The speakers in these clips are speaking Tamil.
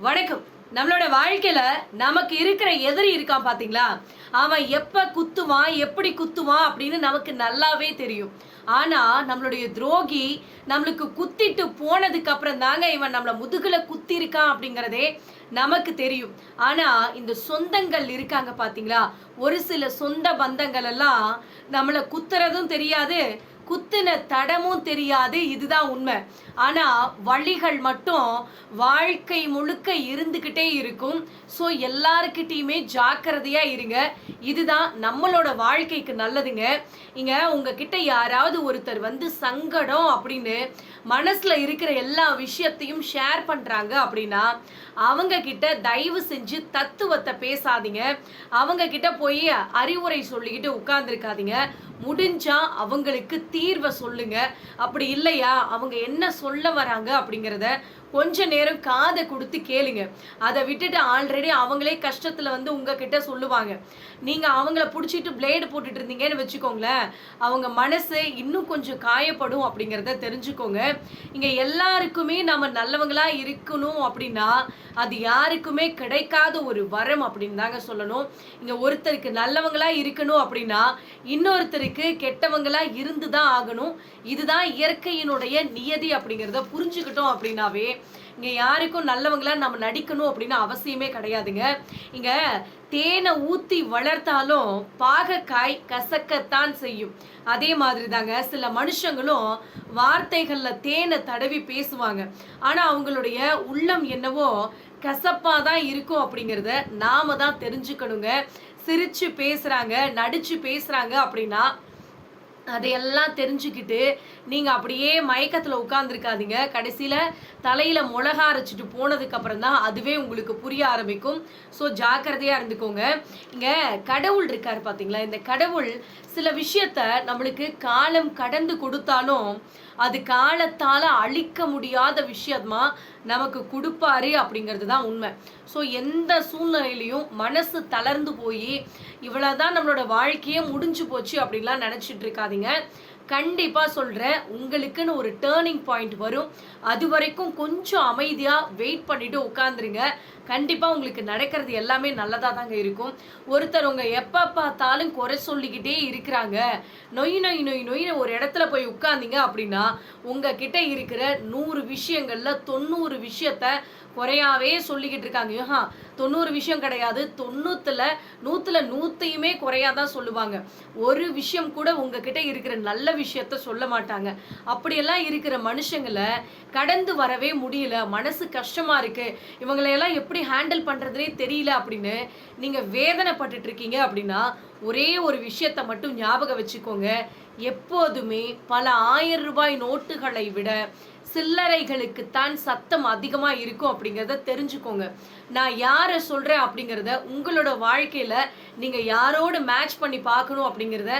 வணக்கம். நம்மளோட வாழ்க்கையில நமக்கு இருக்கிற எதிரி இருக்கான் பாத்தீங்களா? அவன் எப்ப குத்துவான் எப்படி குத்துவான் அப்படின்னு நமக்கு நல்லாவே தெரியும். ஆனா நம்மளுடைய துரோகி நம்மளுக்கு குத்திட்டு போனதுக்கு அப்புறம் தாங்க இவன் நம்மளை முதுகுல குத்தி இருக்கான் நமக்கு தெரியும். ஆனா இந்த சொந்தங்கள் இருக்காங்க பாத்தீங்களா? ஒரு சில சொந்த பந்தங்கள் எல்லாம் நம்மளை குத்துறதும் தெரியாது குத்துன தடமும் தெரியாது இதுதான் உண்மை. ஆனால் வழிகள் மட்டும் வாழ்க்கை முழுக்க இருந்துக்கிட்டே இருக்கும். ஸோ எல்லாருக்கிட்டேயுமே ஜாக்கிரதையாக இருங்க. இதுதான் நம்மளோட வாழ்க்கைக்கு நல்லதுங்க. இங்கே உங்ககிட்ட யாராவது ஒருத்தர் வந்து சங்கடம் அப்படின்னு மனசில் இருக்கிற எல்லா விஷயத்தையும் ஷேர் பண்ணுறாங்க அப்படின்னா அவங்க கிட்ட தயவு செஞ்சு தத்துவத்தை பேசாதீங்க. அவங்க கிட்ட போய் அறிவுரை சொல்லிக்கிட்டு உட்கார்ந்துருக்காதீங்க. முடிஞ்சா அவங்களுக்கு தீர்வை சொல்லுங்க. அப்படி இல்லையா? அவங்க என்ன சொல்ல வராங்க அப்படிங்கிறத கொஞ்ச நேரம் காதை கொடுத்து கேளுங்க. அதை விட்டுட்டு ஆல்ரெடி அவங்களே கஷ்டத்துல வந்து உங்ககிட்ட சொல்லுவாங்க. நீங்க அவங்கள பிடிச்சிட்டு பிளேடு போட்டுட்டு இருந்தீங்கன்னு வச்சுக்கோங்களேன். அவங்க மனசு இன்னும் கொஞ்சம் காயப்படும் அப்படிங்கிறத தெரிஞ்சுக்கோங்க. இங்க எல்லாருக்குமே நம்ம நல்லவங்களா இருக்கணும் அப்படின்னா அது யாருக்குமே கிடைக்காத ஒரு வரம் அப்படின்னு தாங்க சொல்லணும். இங்க ஒருத்தருக்கு நல்லவங்களா இருக்கணும் அப்படின்னா இன்னொருத்தருக்கு கெட்டவங்களா இருந்து தான் ஆகணும். இதுதான் இயற்கையினுடைய நியதி அப்படிங்கிறத புரிஞ்சுக்கிட்டோம் அப்படின்னாவே இங்கே யாருக்கும் நல்லவங்களாக நம்ம நடிக்கணும் அப்படின்னு அவசியமே கிடையாதுங்க. இங்கே தேனை ஊற்றி வளர்த்தாலும் பாகக்காய் கசக்கத்தான் செய்யும். அதே மாதிரி தாங்க சில மனுஷங்களும் வார்த்தைகளில் தேனை தடவி பேசுவாங்க. ஆனால் அவங்களுடைய உள்ளம் என்னவோ கசப்பாக தான் இருக்கும் அப்படிங்கிறத நாம தான் தெரிஞ்சுக்கணுங்க. சிரிச்சு பேசுகிறாங்க நடிச்சு பேசுகிறாங்க அப்படின்னா அதையெல்லாம் தெரிஞ்சுக்கிட்டு நீங்கள் அப்படியே மயக்கத்தில் உட்காந்துருக்காதீங்க கடைசியில் தலையில் மிளகா அரைச்சிட்டு போனதுக்கப்புறம் தான் அதுவே உங்களுக்கு புரிய ஆரம்பிக்கும். ஸோ ஜாக்கிரதையாக இருந்துக்கோங்க. இங்கே கடவுள் இருக்காரு பார்த்தீங்களா இந்த கடவுள் சில விஷயத்த நம்மளுக்கு காலம் கடந்து கொடுத்தாலும் அது காலத்தால அழிக்க முடியாத விஷயமா நமக்கு கொடுப்பாரு அப்படிங்கிறது தான் உண்மை. ஸோ எந்த சூழ்நிலையிலையும் மனசு தளர்ந்து போய் இவ்வளவுதான் நம்மளோட வாழ்க்கையே முடிஞ்சு போச்சு அப்படின்லாம் நினைச்சிட்டு இருக்காதீங்க. கண்டிப்பாக சொல்கிறேன் உங்களுக்குன்னு ஒரு டேர்னிங் பாயிண்ட் வரும். அது வரைக்கும் கொஞ்சம் அமைதியாக வெயிட் பண்ணிவிட்டு உட்காந்துருங்க கண்டிப்பாக உங்களுக்கு நடக்கிறது எல்லாமே நல்லதாக தாங்க இருக்கும். ஒருத்தர் உங்கள் எப்போ பார்த்தாலும் குறை சொல்லிக்கிட்டே இருக்கிறாங்க. நொய் நொய் நொய் நொய்னு ஒரு இடத்துல போய் உட்காந்தீங்க அப்படின்னா உங்ககிட்ட இருக்கிற நூறு விஷயங்களில் தொண்ணூறு விஷயத்த குறையாவே சொல்லிக்கிட்டு இருக்காங்க. ஆஹா தொண்ணூறு விஷயம் கிடையாது. தொண்ணூத்துல நூத்துல நூத்தையுமே குறையாதான் சொல்லுவாங்க. ஒரு விஷயம் கூட உங்ககிட்ட இருக்கிற நல்ல விஷயத்த சொல்ல மாட்டாங்க. அப்படியெல்லாம் இருக்கிற மனுஷங்களை கடந்து வரவே முடியல. மனசு கஷ்டமா இருக்கு. இவங்களையெல்லாம் எப்படி ஹேண்டில் பண்றதுனே தெரியல அப்படின்னு நீங்க வேதனைப்பட்டுட்டு இருக்கீங்க அப்படின்னா ஒரே ஒரு விஷயத்த மட்டும் ஞாபகம் வச்சுக்கோங்க. எப்போதுமே பல ஆயிரம் ரூபாய் நோட்டுகளை விட சில்லறைகளுக்குத்தான் சத்தம் அதிகமாக இருக்கும் அப்படிங்கிறத தெரிஞ்சுக்கோங்க. நான் யாரை சொல்கிறேன் அப்படிங்கிறத உங்களோட வாழ்க்கையில் நீங்கள் யாரோடு மேட்ச் பண்ணி பார்க்கணும் அப்படிங்கிறத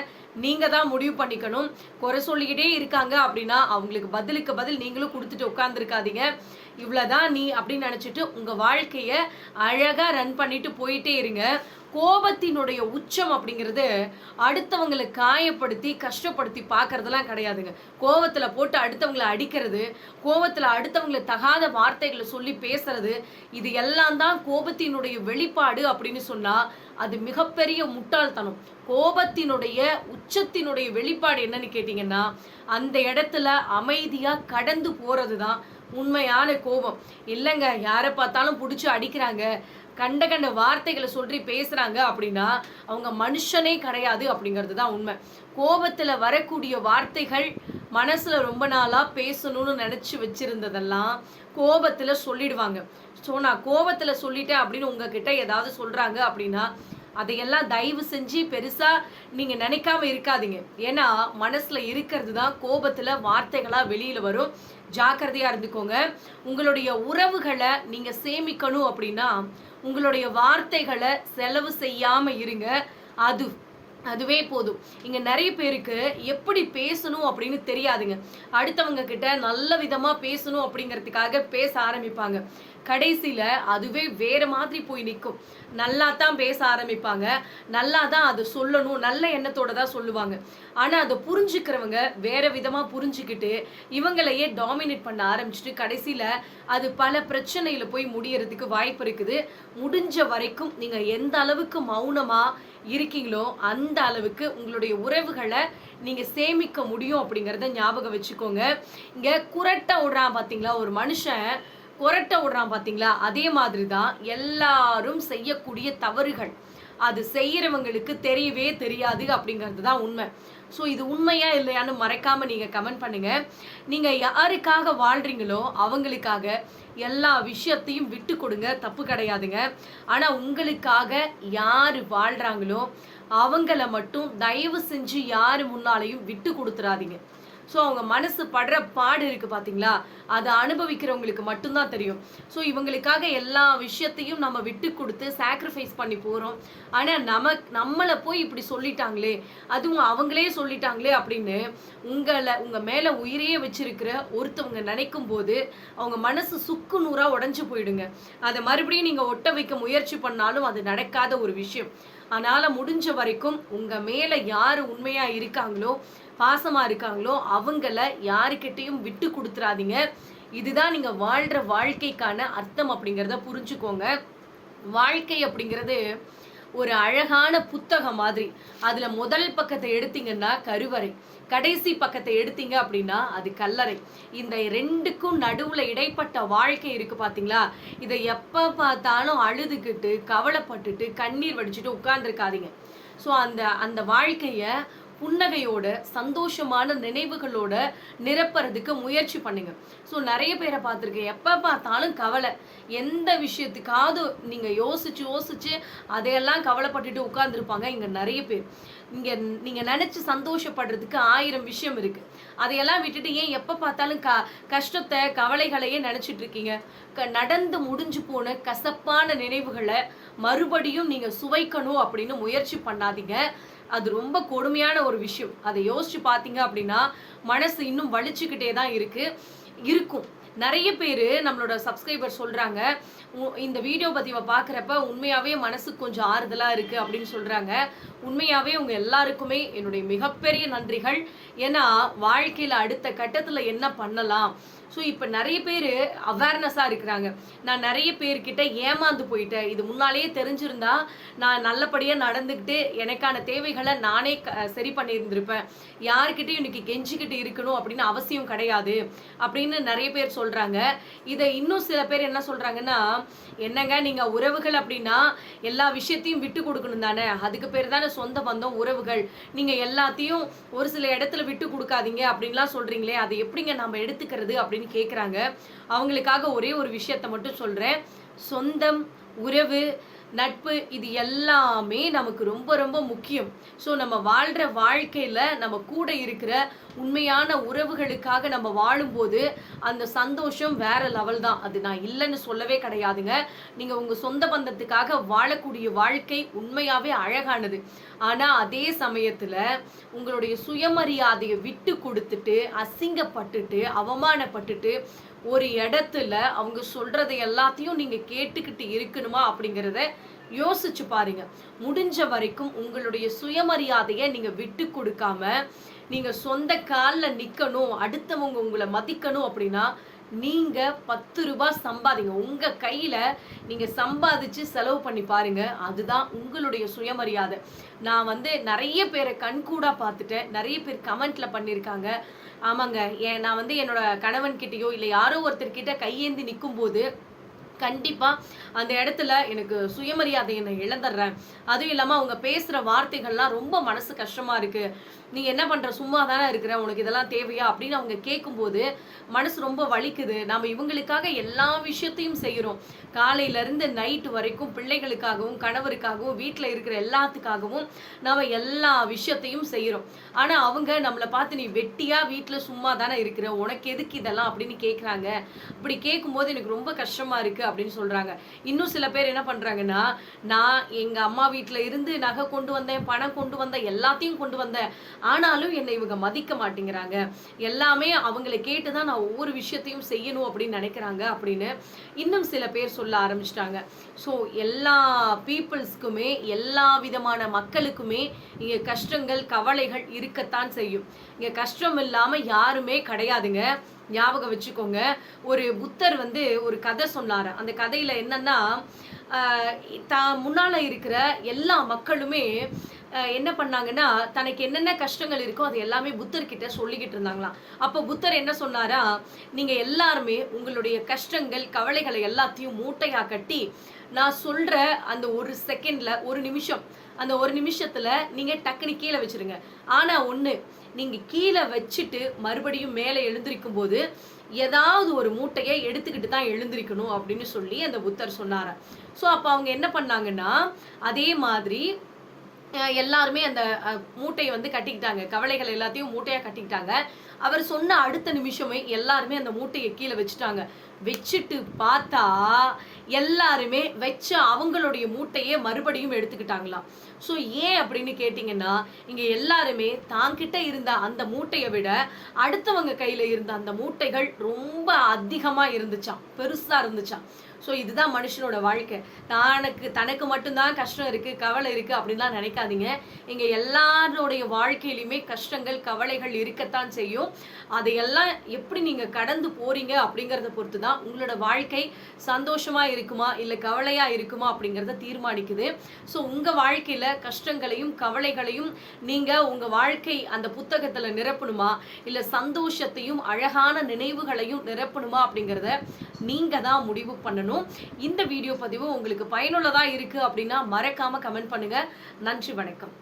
நீங்கள் தான் முடிவு பண்ணிக்கணும். குறை சொல்லிக்கிட்டே இருக்காங்க அப்படின்னா அவங்களுக்கு பதிலுக்கு பதில் நீங்களும் கொடுத்துட்டு உட்காந்துருக்காதீங்க இவ்வளோதான் நீ அப்படின்னு நினச்சிட்டு உங்கள் வாழ்க்கையை அழகா ரன் பண்ணிட்டு போயிட்டே இருங்க. கோபத்தினுடைய உச்சம் அப்படிங்கிறது அடுத்தவங்களை காயப்படுத்தி கஷ்டப்படுத்தி பார்க்கறதெல்லாம் கிடையாதுங்க. கோவத்தில் போட்டு அடுத்தவங்களை அடிக்கிறது கோவத்தில் அடுத்தவங்களை தகாத வார்த்தைகளை சொல்லி பேசுறது இது எல்லாம் தான் கோபத்தினுடைய வெளிப்பாடு அப்படின்னு சொன்னால் அது மிகப்பெரிய முட்டாள்தனம். கோபத்தினுடைய உச்சத்தினுடைய வெளிப்பாடு என்னன்னு கேட்டிங்கன்னா அந்த இடத்துல அமைதியாக கடந்து போகிறது தான் உண்மையான கோபம். இல்லைங்க யாரை பார்த்தாலும் பிடிச்சி அடிக்கிறாங்க. கண்ட கண்ட வார்த்தைகளை சொல்லி பேசுகிறாங்க அப்படின்னா அவங்க மனுஷனே கிடையாது அப்படிங்கிறது தான் உண்மை. கோபத்தில் வரக்கூடிய வார்த்தைகள் மனசில் ரொம்ப நாளாக பேசணும்னு நினச்சி வச்சுருந்ததெல்லாம் கோபத்தில் சொல்லிடுவாங்க. ஸோ நான் கோபத்தில் சொல்லிட்டேன் அப்படின்னு உங்ககிட்ட ஏதாவது சொல்கிறாங்க அப்படின்னா அதையெல்லாம் தயவு செஞ்சு பெருசாக நீங்கள் நினைக்காம இருக்காதீங்க. ஏன்னா மனசில் இருக்கிறது தான் கோபத்தில் வார்த்தைகளாக வெளியில் வரும். ஜாக்கிரதையாக இருந்துக்கோங்க. உங்களுடைய உறவுகளை நீங்கள் சேமிக்கணும் அப்படின்னா உங்களுடைய வார்த்தைகளை செலவு செய்யாமல் இருங்க. அது அதுவே போதும். இங்க நிறைய பேருக்கு எப்படி பேசணும் அப்படின்னு தெரியாதுங்க. அடுத்தவங்க கிட்ட நல்ல விதமா பேசணும் அப்படிங்கிறதுக்காக பேச ஆரம்பிப்பாங்க. கடைசியில அதுவே வேற மாதிரி போய் நிற்கும் நல்லா தான் பேச ஆரம்பிப்பாங்க. நல்லா தான் அதை சொல்லணும். நல்ல எண்ணத்தோட தான் சொல்லுவாங்க. ஆனா அதை புரிஞ்சுக்கிறவங்க வேற விதமா புரிஞ்சுக்கிட்டு இவங்களையே டாமினேட் பண்ண ஆரம்பிச்சுட்டு கடைசியில அது பல பிரச்சனையில போய் முடியறதுக்கு வாய்ப்பு இருக்குது. முடிஞ்ச வரைக்கும் நீங்க எந்த அளவுக்கு மௌனமா இருக்கீங்களோ அந்த அளவுக்கு உங்களுடைய உறவுகளை நீங்கள் சேமிக்க முடியும் அப்படிங்கிறத ஞாபகம் வச்சுக்கோங்க. இங்கே குரட்டை விடுறான் பார்த்தீங்களா ஒரு மனுஷன் குரட்டை விடுறான் பார்த்தீங்களா அதே மாதிரி தான் எல்லாரும் செய்யக்கூடிய தவறுகள். அது செய்கிறவங்களுக்கு தெரியவே தெரியாது அப்படிங்கிறது தான் உண்மை. ஸோ இது உண்மையா இல்லையான்னு மறைக்காம நீங்க கமெண்ட் பண்ணுங்க. நீங்க யாருக்காக வாழ்றீங்களோ அவங்களுக்காக எல்லா விஷயத்தையும் விட்டு கொடுங்க. தப்பு கிடையாதுங்க. ஆனா உங்களுக்காக யாரு வாழ்றாங்களோ அவங்கள மட்டும் தயவு செஞ்சு யாரு முன்னாலையும் விட்டு கொடுத்துறாதீங்க. ஸோ அவங்க மனசு படுற பாடு இருக்குது பார்த்தீங்களா அதை அனுபவிக்கிறவங்களுக்கு மட்டும்தான் தெரியும். ஸோ இவங்களுக்காக எல்லா விஷயத்தையும் நம்ம விட்டு கொடுத்து சாக்ரிஃபைஸ் பண்ணி போகிறோம் ஆனால் நம நம்மளை போய் இப்படி சொல்லிட்டாங்களே அதுவும் அவங்களே சொல்லிட்டாங்களே அப்படின்னு உங்களை உங்கள் மேலே உயிரையே வச்சிருக்கிற ஒருத்தவங்க நினைக்கும் போது அவங்க மனசு சுக்கு நூறாக உடஞ்சி போயிடுங்க. அதை மறுபடியும் நீங்கள் ஒட்ட வைக்க முயற்சி பண்ணாலும் அது நடக்காத ஒரு விஷயம். அதனால் முடிஞ்ச வரைக்கும் உங்கள் மேலே யார் உண்மையாக இருக்காங்களோ பாசமாக இருக்காங்களோ அவங்கள யாருக்கிட்டையும் விட்டு கொடுத்துறாதீங்க. இதுதான் நீங்கள் வாழ்கிற வாழ்க்கைக்கான அர்த்தம் அப்படிங்கிறத புரிஞ்சுக்கோங்க. வாழ்க்கை அப்படிங்கிறது ஒரு அழகான புத்தகம் மாதிரி. அதில் முதல் பக்கத்தை எடுத்தீங்கன்னா கருவறை. கடைசி பக்கத்தை எடுத்தீங்க அப்படின்னா அது கல்லறை. இந்த ரெண்டுக்கும் நடுவில் இடைப்பட்ட வாழ்க்கை இருக்குது பார்த்தீங்களா இதை எப்போ பார்த்தாலும் அழுதுகிட்டு கவலைப்பட்டுட்டு கண்ணீர் வடிச்சிட்டு உட்கார்ந்துருக்காதீங்க. ஸோ அந்த அந்த வாழ்க்கையை புன்னகையோட சந்தோஷமான நினைவுகளோட நிரப்புறதுக்கு முயற்சி பண்ணுங்க. ஸோ நிறைய பேரை பார்த்துருக்கேன். எப்போ பார்த்தாலும் கவலை. எந்த விஷயத்துக்காவது நீங்கள் யோசிச்சு யோசிச்சு அதையெல்லாம் கவலைப்பட்டுட்டு உட்காந்துருப்பாங்க இங்கே நிறைய பேர். இங்கே நீங்கள் நினச்சி சந்தோஷப்படுறதுக்கு ஆயிரம் விஷயம் இருக்குது அதையெல்லாம் விட்டுட்டு ஏன் எப்போ பார்த்தாலும் க கஷ்டத்தை கவலைகளையே நினச்சிட்டு இருக்கீங்க க நடந்து முடிஞ்சு போன கசப்பான நினைவுகளை மறுபடியும் நீங்கள் சுவைக்கணும் அப்படின்னு முயற்சி பண்ணாதீங்க. அது ரொம்ப கொடுமையான ஒரு விஷயம். அதை யோசிச்சு பார்த்தீங்க அப்படின்னா மனசு இன்னும் வலிச்சுக்கிட்டே தான் இருக்கு. இருக்கும். நிறைய பேர் நம்மளோட சப்ஸ்கிரைபர் சொல்கிறாங்க உ- இந்த வீடியோ பதிவை பார்க்குறப்ப உண்மையாகவே மனசுக்கு கொஞ்சம் ஆறுதலாக இருக்குது அப்படின்னு சொல்கிறாங்க உண்மையாகவே உங்கள் எல்லாருக்குமே என்னுடைய மிகப்பெரிய நன்றிகள். ஏன்னா வாழ்க்கையில் அடுத்த கட்டத்தில் என்ன பண்ணலாம்? ஸோ இப்போ நிறைய பேர் அவேர்னஸாக இருக்கிறாங்க. நான் நிறைய பேர்கிட்ட ஏமாந்து போயிட்டேன். இது முன்னாலேயே தெரிஞ்சிருந்தா நான் நல்லபடியாக நடந்துக்கிட்டு எனக்கான தேவைகளை நானே க- சரி பண்ணியிருந்திருப்பேன். யார்கிட்டையும் இன்னைக்கு கெஞ்சிக்கிட்டு இருக்கணும் அப்படின்னு அவசியம் கிடையாது அப்படின்னு நிறைய பேர் சொல்கிறாங்க இதை இன்னும் சில பேர் என்ன சொல்கிறாங்கன்னா என்னங்க நீங்கள் உறவுகள் அப்படின்னா எல்லா விஷயத்தையும் விட்டு கொடுக்கணும் தானே? அதுக்கு பேர் தானே சொந்த பந்தம் உறவுகள். நீங்கள் எல்லாத்தையும் ஒரு சில இடத்துல விட்டு கொடுக்காதீங்க அப்படின்லாம் சொல்கிறீங்களே அதை எப்படிங்க நம்ம எடுத்துக்கிறது அப்படின்னு கேட்குறாங்க அவங்களுக்காக ஒரே ஒரு விஷயத்த மட்டும் சொல்கிறேன் சொந்தம் உறவு நட்பு இது எல்லாமே நமக்கு ரொம்ப ரொம்ப முக்கியம். ஸோ நம்ம வாழ்கிற வாழ்க்கையில் நம்ம கூட இருக்கிற உண்மையான உறவுகளுக்காக நம்ம வாழும்போது அந்த சந்தோஷம் வேற லெவல் தான். அது நான் இல்லைன்னு சொல்லவே கிடையாதுங்க. நீங்கள் உங்கள் சொந்த பந்தத்துக்காக வாழக்கூடிய வாழ்க்கை உண்மையாகவே அழகானது. ஆனால் அதே சமயத்தில் உங்களுடைய சுயமரியாதையை விட்டு கொடுத்துட்டு அசிங்கப்பட்டுட்டு அவமானப்பட்டுட்டு ஒரு இடத்துல அவங்க சொல்றதை எல்லாத்தையும் நீங்க கேட்டுக்கிட்டு இருக்கணுமா அப்படிங்கிறத யோசிச்சு பாருங்க. முடிஞ்ச வரைக்கும் உங்களுடைய சுயமரியாதையை நீங்க விட்டு கொடுக்காம நீங்க சொந்த காலில் நிக்கணும் அடுத்தவங்க உங்களை மதிக்கணும் அப்படின்னா நீங்கள் பத்து ரூபாய் சம்பாதிங்க. உங்கள் கையில் நீங்கள் சம்பாதிச்சு செலவு பண்ணி பாருங்கள் அதுதான் உங்களுடைய சுயமரியாதை. நான் வந்து நிறைய பேரை கண்கூடாக பார்த்துட்டேன். நிறைய பேர் கமெண்ட்ல பண்ணியிருக்காங்க. ஆமாங்க. ஏன் நான் வந்து என்னோட கணவன்கிட்டயோ இல்லை யாரோ ஒருத்தர்கிட்ட கையேந்தி நிற்கும் போது கண்டிப்பாக அந்த இடத்துல எனக்கு சுயமரியாதையை நான் இழந்துடுறேன். அதுவும் இல்லாமல் அவங்க பேசுகிற வார்த்தைகள்லாம் ரொம்ப மனசு கஷ்டமாக இருக்குது நீ என்ன பண்ணுற சும்மா தானே இருக்கிற. உனக்கு இதெல்லாம் தேவையா? அப்படின்னு அவங்க கேட்கும்போது மனசு ரொம்ப வலிக்குது. நம்ம இவங்களுக்காக எல்லா விஷயத்தையும் செய்கிறோம் காலையிலேருந்து நைட்டு வரைக்கும் பிள்ளைகளுக்காகவும் கணவருக்காகவும் வீட்டில் இருக்கிற எல்லாத்துக்காகவும் நம்ம எல்லா விஷயத்தையும் செய்கிறோம் ஆனால் அவங்க நம்மளை பார்த்து நீ வெட்டியாக வீட்டில் சும்மா தானே இருக்கிற? உனக்கு எதுக்கு இதெல்லாம்? அப்படின்னு கேட்குறாங்க அப்படி கேட்கும்போது எனக்கு ரொம்ப கஷ்டமாக இருக்குது அப்படின்னு சொல்றாங்க. இன்னும் சில பேர் என்ன பண்றாங்கன்னா நான் எங்க அம்மா வீட்டில் இருந்து நகை கொண்டு வந்தேன் பணம் கொண்டு வந்தேன் எல்லாத்தையும் கொண்டு வந்தேன். ஆனாலும் என்னை இவங்க மதிக்க மாட்டேங்கிறாங்க. எல்லாமே அவங்களை கேட்டுதான் நான் ஒவ்வொரு விஷயத்தையும் செய்யணும் அப்படின்னு நினைக்கிறாங்க அப்படின்னு இன்னும் சில பேர் சொல்ல ஆரம்பிச்சிட்டாங்க. ஸோ எல்லா பீப்புள்ஸ்க்குமே எல்லா விதமான மக்களுக்குமே இங்கே கஷ்டங்கள் கவலைகள் இருக்கத்தான் செய்யும். இங்கே கஷ்டம் இல்லாமல் யாருமே கிடையாதுங்க. ஞாபகம் வச்சுக்கோங்க. ஒரு புத்தர் வந்து ஒரு கதை சொன்னார். அந்த கதையில் என்னன்னா தான் முன்னால் இருக்கிற எல்லா மக்களுமே என்ன பண்ணாங்கன்னா தனக்கு என்னென்ன கஷ்டங்கள் இருக்கோ அது எல்லாமே புத்தர்கிட்ட சொல்லிக்கிட்டு இருந்தாங்களாம். அப்போ புத்தர் என்ன சொன்னாரா நீங்கள் எல்லாருமே உங்களுடைய கஷ்டங்கள் கவலைகளை எல்லாத்தையும் மூட்டையாக கட்டி நான் சொல்கிற அந்த ஒரு செகண்டில் ஒரு நிமிஷம் அந்த ஒரு நிமிஷத்தில் நீங்கள் டக்குனு கீழே வச்சிருங்க. ஆனால் ஒன்று நீங்க கீழே வச்சுட்டு மறுபடியும் மேலே எழுந்திருக்கும் போது ஏதாவது ஒரு மூட்டையை எடுத்துக்கிட்டு தான் எழுந்திருக்கணும் அப்படின்னு சொல்லி அந்த புத்தர் சொன்னார ஸோ அப்போ அவங்க என்ன பண்ணாங்கன்னா அதே மாதிரி எல்லாருமே அந்த மூட்டையை வந்து கட்டிக்கிட்டாங்க. கவலைகள் எல்லாத்தையும் மூட்டையாக கட்டிக்கிட்டாங்க. அவர் சொன்ன அடுத்த நிமிஷமே எல்லாருமே அந்த மூட்டையை கீழே வச்சுட்டாங்க. வச்சுட்டு பார்த்தா எல்லாருமே வச்ச அவங்களுடைய மூட்டையே மறுபடியும் எடுத்துக்கிட்டாங்களாம். ஸோ ஏன் அப்படின்னு கேட்டிங்கன்னா இங்கே எல்லாருமே தாங்கிட்ட இருந்த அந்த மூட்டையை விட அடுத்தவங்க கையில் இருந்த அந்த மூட்டைகள் ரொம்ப அதிகமாக இருந்துச்சாம். பெருசாக இருந்துச்சாம். ஸோ இதுதான் மனுஷனோட வாழ்க்கை. தனக்கு தனக்கு மட்டும்தான் கஷ்டம் இருக்குது கவலை இருக்குது அப்படின்லாம் நினைக்காதீங்க. இங்கே எல்லாருடைய வாழ்க்கையிலுமே கஷ்டங்கள் கவலைகள் இருக்கத்தான் செய்யும். அதையெல்லாம் எப்படி நீங்கள் கடந்து போகிறீங்க அப்படிங்கிறத பொறுத்து தான் உங்களோட வாழ்க்கை சந்தோஷமாக இருக்குமா இல்லை கவலையாக இருக்குமா அப்படிங்கிறத தீர்மானிக்குது. ஸோ உங்கள் வாழ்க்கையில் கஷ்டங்களையும் கவலைகளையும் நீங்கள் உங்கள் வாழ்க்கை அந்த புத்தகத்தில் நிரப்பணுமா? இல்லை சந்தோஷத்தையும் அழகான நினைவுகளையும் நிரப்பணுமா அப்படிங்கிறத நீங்கள் தான் முடிவு பண்ணணும். இந்த வீடியோ பதிவு உங்களுக்கு பயனுள்ளதா இருக்கு அப்படின்னா மறக்காமல் கமெண்ட் பண்ணுங்க. நன்றி வணக்கம்.